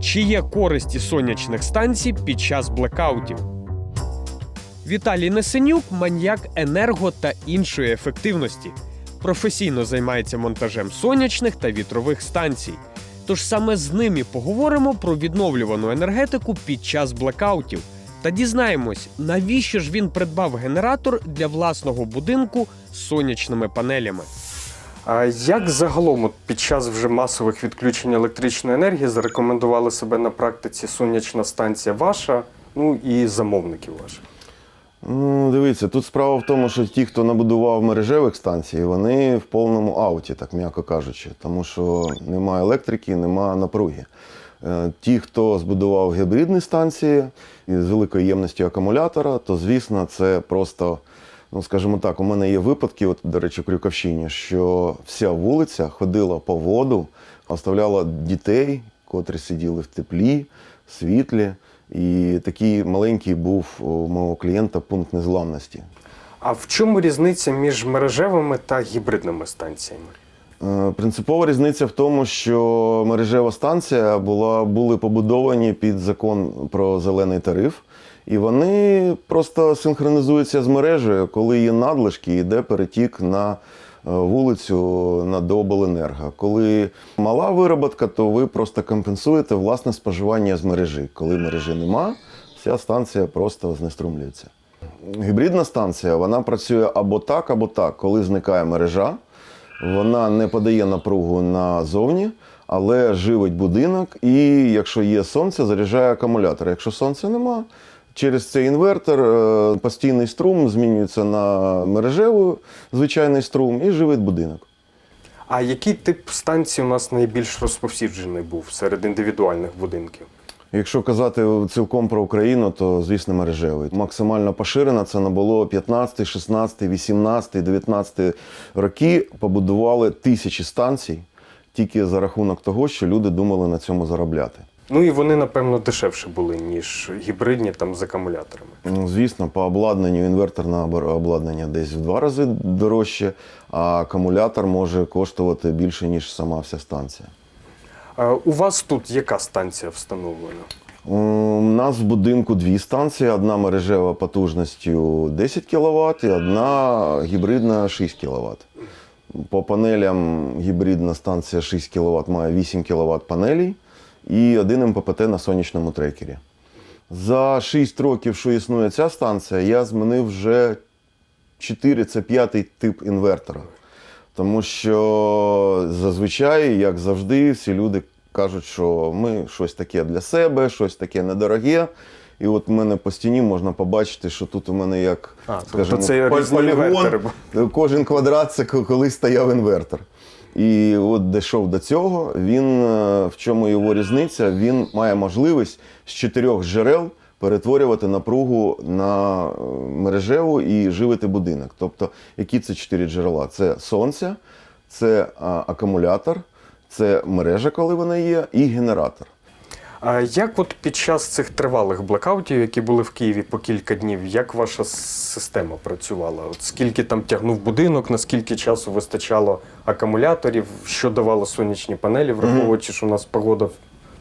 Чи є користі сонячних станцій під час блекаутів? Віталій Несенюк маньяк енерго та іншої ефективності. Професійно займається монтажем сонячних та вітрових станцій. Тож саме з ними поговоримо про відновлювану енергетику під час блекаутів та дізнаємось, навіщо ж він придбав генератор для власного будинку з сонячними панелями. Як загалом під час вже масових відключень електричної енергії зарекомендували себе на практиці сонячна станція ваша, ну і замовників ваших? Ну, дивіться, тут справа в тому, що ті, хто набудував мережевих станцій, вони в повному ауті, так м'яко кажучи, тому що немає електрики, немає напруги. Е, Ті, хто збудував гібридні станції з великою ємністю акумулятора, то звісно, це просто, ну скажімо так, у мене є випадки, от, до речі, в Крюковщині, що вся вулиця ходила по воду, оставляла дітей, котрі сиділи в теплі, світлі. І такий маленький був у мого клієнта пункт незламності. А в чому різниця між мережевими та гібридними станціями? Е, Принципова різниця в тому, що мережева станція була, були побудовані під закон про зелений тариф, і вони просто синхронізуються з мережею, коли є надлишки, йде перетік на е, вулицю на до обленерго. Коли мала вироботка, то ви просто компенсуєте власне споживання з мережі. Коли мережі нема, вся станція просто знеструмлюється. Гібридна станція вона працює або так, або так. Коли зникає мережа, вона не подає напругу назовні, але живить будинок. І якщо є сонце, заряджає акумулятор. Якщо сонця нема, через цей інвертор е, постійний струм змінюється на мережевий звичайний струм і живить будинок. А який тип станції у нас найбільш розповсюджений був серед індивідуальних будинків? Якщо казати цілком про Україну, то звісно мережевий. Максимально поширена це не було 15, 16, 18, 19 роки. Побудували тисячі станцій тільки за рахунок того, що люди думали на цьому заробляти. Ну і вони, напевно, дешевше були, ніж гібридні там з акумуляторами. Ну, звісно, по обладнанню інверторне обладнання десь в два рази дорожче, а акумулятор може коштувати більше, ніж сама вся станція. А у вас тут яка станція встановлена? У нас в будинку дві станції: одна мережева потужністю 10 кВт і одна гібридна 6 кВт. По панелям гібридна станція 6 кВт має 8 кВт панелей і один МППТ на сонячному трекері. За 6 років, що існує ця станція, я змінив вже 4 це п'ятий тип інвертора. Тому що зазвичай, як завжди, всі люди кажуть, що ми щось таке для себе, щось таке недороге. І от в мене по стіні можна побачити, що тут у мене як А, тобто скажімо, це поль- полігон. Кожен квадрат це колись стояв інвертор. І от дійшов до цього. Він е, в чому його різниця? Він має можливість з чотирьох джерел перетворювати напругу на е, мережеву і живити будинок. Тобто, які це чотири джерела? Це сонце, це акумулятор, це мережа, коли вона є, і генератор. А як от під час цих тривалих блекаутів, які були в Києві по кілька днів, як ваша система працювала? От скільки там тягнув будинок, наскільки часу вистачало акумуляторів, що давало сонячні панелі, враховуючи, що у нас погода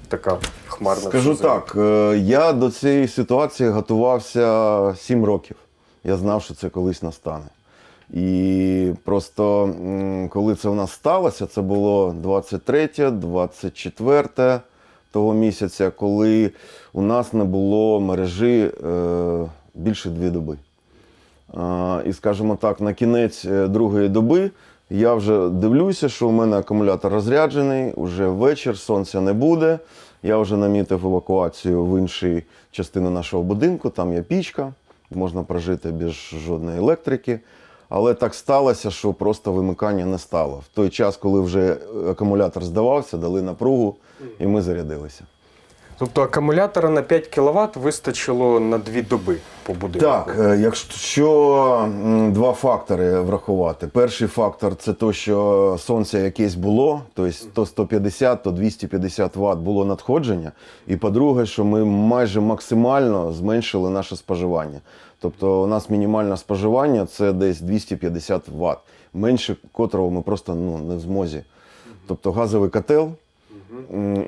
така хмарна. Скажу так, е, я до цієї ситуації готувався 7 років. Я знав, що це колись настане. І просто коли це в нас сталося, це було 23, 24 того місяця, коли у нас не було мережі е, більше дві доби. І скажімо так, на кінець е, другої доби я вже дивлюся, що у мене акумулятор розряджений, вже вечір, сонця не буде. Я вже намітив евакуацію в інші частини нашого будинку, там є пічка, можна прожити без жодної електрики. Але так сталося, що просто вимикання не стало. В той час, коли вже акумулятор здавався, дали напругу і ми зарядилися. Тобто акумулятора на 5 кВт вистачило на дві доби по будинку. Так, е, якщо два фактори врахувати. Перший фактор це то, що сонце якесь було, тобто то 150, то 250 Вт було надходження. І по-друге, що ми майже максимально зменшили наше споживання. Тобто у нас мінімальне споживання це десь 250 Вт, менше котрого ми просто ну, не в змозі. Тобто газовий котел,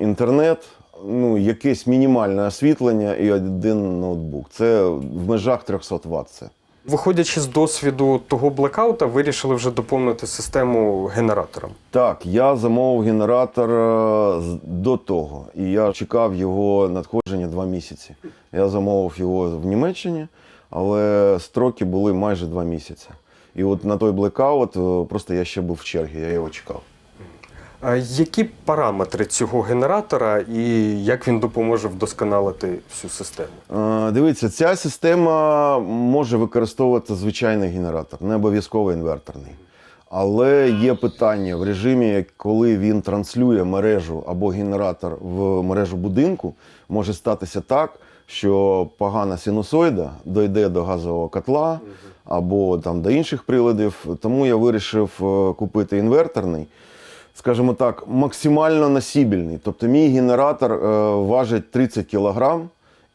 інтернет, ну, якесь мінімальне освітлення і один ноутбук. Це в межах 300 Вт. Це. Виходячи з досвіду того блекаута, вирішили вже доповнити систему генератором. Так, я замовив генератор е, до того, і я чекав його надходження два місяці. Я замовив його в Німеччині, але строки були майже два місяці. І от на той блекаут е, просто я ще був в чергі, я його чекав. Які параметри цього генератора і як він допоможе вдосконалити всю систему? Дивіться, ця система може використовувати звичайний генератор, не обов'язково інверторний. Але є питання в режимі, коли він транслює мережу або генератор в мережу будинку, може статися так, що погана синусоїда дойде до газового котла або там до інших приладів. Тому я вирішив е, купити інверторний скажімо так, максимально носібельний. Тобто мій генератор е, важить 30 кг,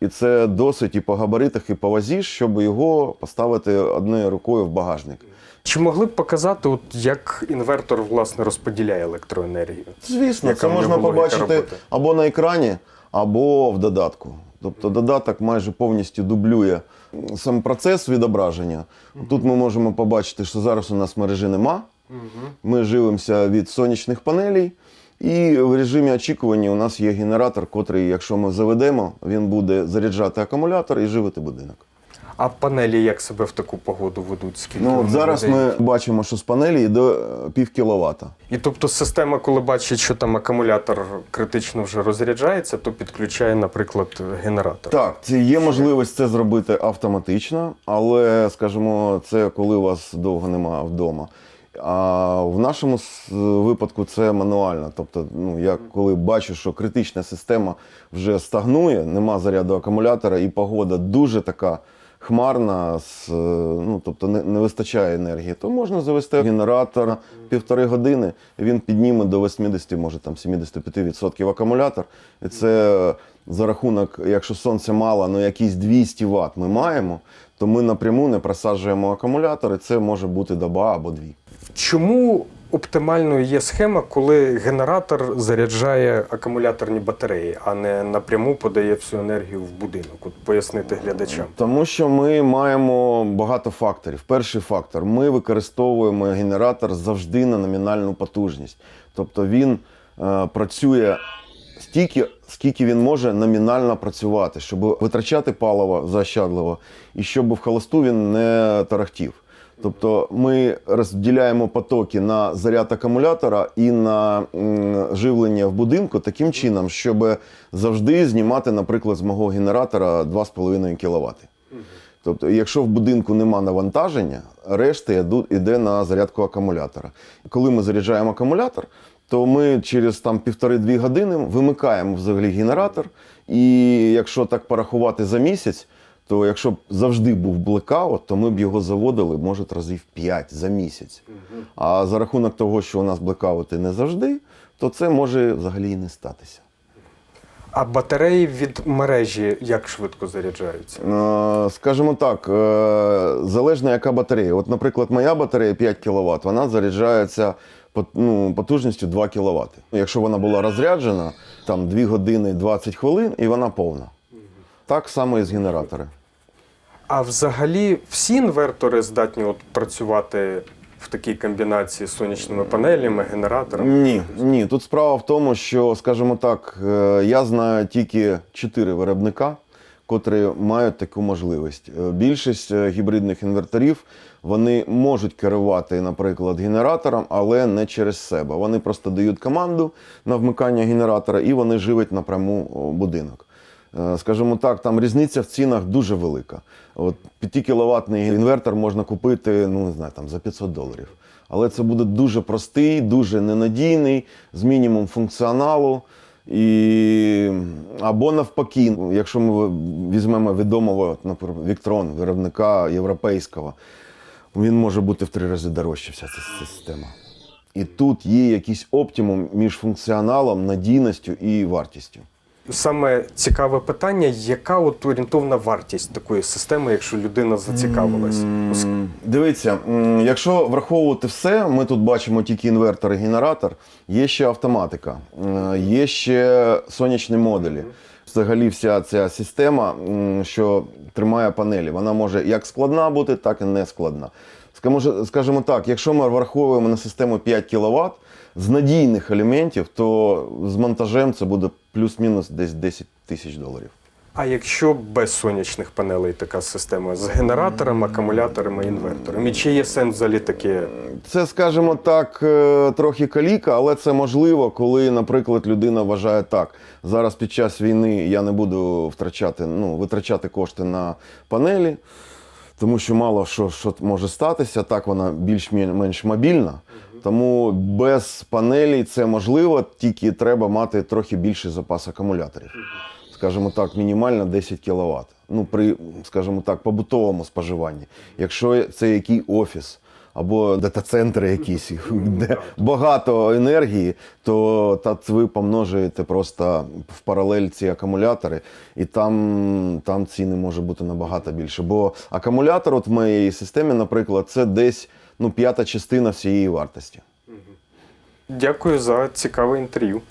і це досить і по габаритах, і по вазі, щоб його поставити однією рукою в багажник. Чи могли б показати, от як інвертор власне розподіляє електроенергію? Звісно, Яка це можна побачити роботи? або на екрані, або в додатку. Тобто додаток майже повністю дублює сам процес відображення. Тут ми можемо побачити, що зараз у нас мережі нема. Ми живемося від сонячних панелей, і в режимі очікування у нас є генератор, котрий, якщо ми заведемо, він буде заряджати акумулятор і живити будинок. А панелі як себе в таку погоду ведуть? Скільки Ну, от зараз видають? ми бачимо, що з панелі йде е, пів кіловата. І тобто система, коли бачить, що там акумулятор критично вже розряджається, то підключає, наприклад, генератор. Так, це є можливість це зробити автоматично, але, скажімо, це коли у вас довго немає вдома. А в нашому випадку це мануально. Тобто, ну, я коли бачу, що критична система вже стагнує, нема заряду акумулятора, і погода дуже така хмарна, з, ну, тобто не, не вистачає енергії, то можна завести генератор півтори години, він підніме до 80, може там 75% акумулятор. І це за рахунок, якщо сонця мало, ну якісь 200 Вт ми маємо, то ми напряму не просаджуємо акумулятор, і це може бути доба або дві. Чому оптимальною є схема, коли генератор заряджає акумуляторні батареї, а не напряму подає всю енергію в будинок? От пояснити глядачам. Тому що ми маємо багато факторів. Перший фактор ми використовуємо генератор завжди на номінальну потужність. Тобто він е, працює стільки, скільки він може номінально працювати, щоб витрачати паливо заощадливо і щоб в холосту він не тарахтів. Тобто ми розділяємо потоки на заряд акумулятора і на живлення в будинку таким чином, щоб завжди знімати, наприклад, з мого генератора 2,5 кВт. Тобто, якщо в будинку нема навантаження, решта йде на зарядку акумулятора. Коли ми заряджаємо акумулятор, то ми через там півтори-дві години вимикаємо взагалі генератор. І якщо так порахувати за місяць, то якщо б завжди був блекаут, то ми б його заводили, може, разів 5 за місяць. А за рахунок того, що у нас блекаути не завжди, то це може взагалі і не статися. А батареї від мережі як швидко заряджаються? Е, Скажімо так, е, залежно яка батарея. От, наприклад, моя батарея 5 кВт, вона заряджається ну, потужністю 2 кВт. Якщо вона була розряджена, там 2 години 20 хвилин і вона повна. Так само і з генератори. А взагалі всі інвертори здатні от працювати в такій комбінації з сонячними панелями, генераторами? Ні, ні. Тут справа в тому, що, скажімо так, е, я знаю тільки 4 виробника, котрі мають таку можливість. Е, Більшість е, гібридних інверторів вони можуть керувати, наприклад, генератором, але не через себе. Вони просто дають команду на вмикання генератора і вони живуть напряму будинок. Е, Скажімо так, там різниця в цінах дуже велика. От 5 кіловатний інвертор можна купити, ну не знаю, там за 500 доларів. Але це буде дуже простий, дуже ненадійний, з мінімум функціоналу. І... Або навпаки, якщо ми візьмемо відомого, наприклад, Віктрон, виробника європейського, він може бути в три рази дорожче, вся ця система. І тут є якийсь оптимум між функціоналом, надійністю і вартістю. Саме цікаве питання, яка от орієнтовна вартість такої системи, якщо людина зацікавилась? Дивіться, якщо враховувати все, ми тут бачимо тільки інвертор і генератор, є ще автоматика, є ще сонячні модулі. Взагалі, вся ця система, що тримає панелі, вона може як складна бути, так і не складна. Скажімо так, якщо ми враховуємо на систему 5 кВт, з надійних елементів, то з монтажем це буде плюс-мінус десь 10 тисяч доларів. А якщо без сонячних панелей така система з генератором, акумуляторами, інвертором? І чи є сенс взагалі таке? Це, скажімо так, е, трохи каліка, але це можливо, коли, наприклад, людина вважає так. Зараз під час війни я не буду втрачати, ну, витрачати кошти на панелі, тому що мало що, що може статися. Так вона більш-менш мобільна. Тому без панелі це можливо, тільки треба мати трохи більший запас акумуляторів. Скажімо так, мінімально 10 кВт. Ну, при, скажімо так, побутовому споживанні. Якщо це який офіс або дата-центри якісь, де багато енергії, то та ви помножуєте просто в паралель ці акумулятори, і там, там ціни може бути набагато більше. Бо акумулятор, от в моїй системі, наприклад, це десь ну, п'ята частина всієї вартості. Дякую за цікаве інтерв'ю.